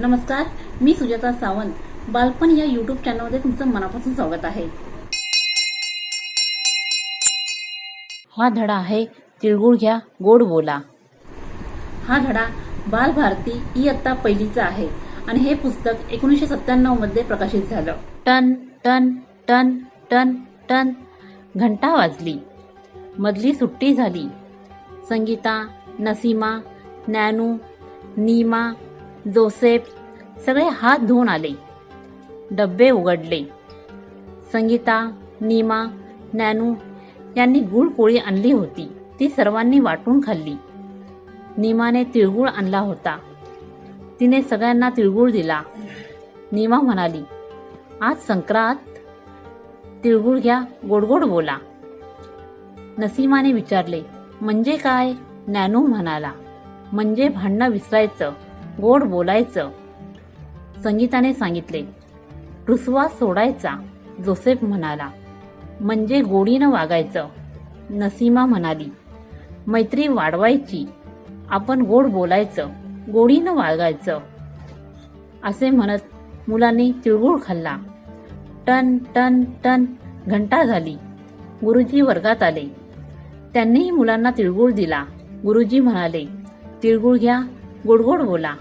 नमस्कार मी सुजाता सावंत. बालपण या युट्यूब चॅनलमध्ये तुमचं मनापासून स्वागत आहे. हा धडा आहे तिळगुळ घ्या गोड बोला. हा धडा बालभारती इयत्ता पहिलीचा आहे आणि हे पुस्तक एकोणीसशे सत्त्याण्णवमध्ये प्रकाशित झालं. टन टन टन टन टन. घंटा वाजली. मधली सुट्टी झाली. संगीता नसीमा नॅनू नीमा जोसेफ सगळे हात धुवून आले. डब्बे उघडले. संगीता नीमा नॅनू यांनी गुळपोळी आणली होती. ती सर्वांनी वाटून खाल्ली. नीमाने तिळगुळ आणला होता. तिने सगळ्यांना तिळगुळ दिला. नीमा म्हणाली आज संक्रांत तिळगुळ घ्या गोडगोड बोला. नसीमाने विचारले म्हणजे काय? नॅनू म्हणाला म्हणजे भांडणं विसरायचं. गोड बोलायचं. संगीताने सांगितले रुसवा सोडायचा जोसेफ म्हणाला. म्हणजे गोडीनं वागायचं नसीमा म्हणाली. मैत्री वाढवायची आपण गोड बोलायचं गोडीनं वागायचं असे म्हणत मुलांनी तिळगुळ खाल्ला. टन टन टन घंटा झाली. गुरुजी वर्गात आले. त्यांनीही मुलांना तिळगुळ दिला. गुरुजी म्हणाले तिळगुळ घ्या गोडगोड बोला.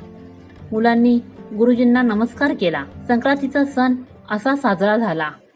मुलांनी गुरुजींना नमस्कार केला. संक्रांतीचा सण असा साजरा झाला.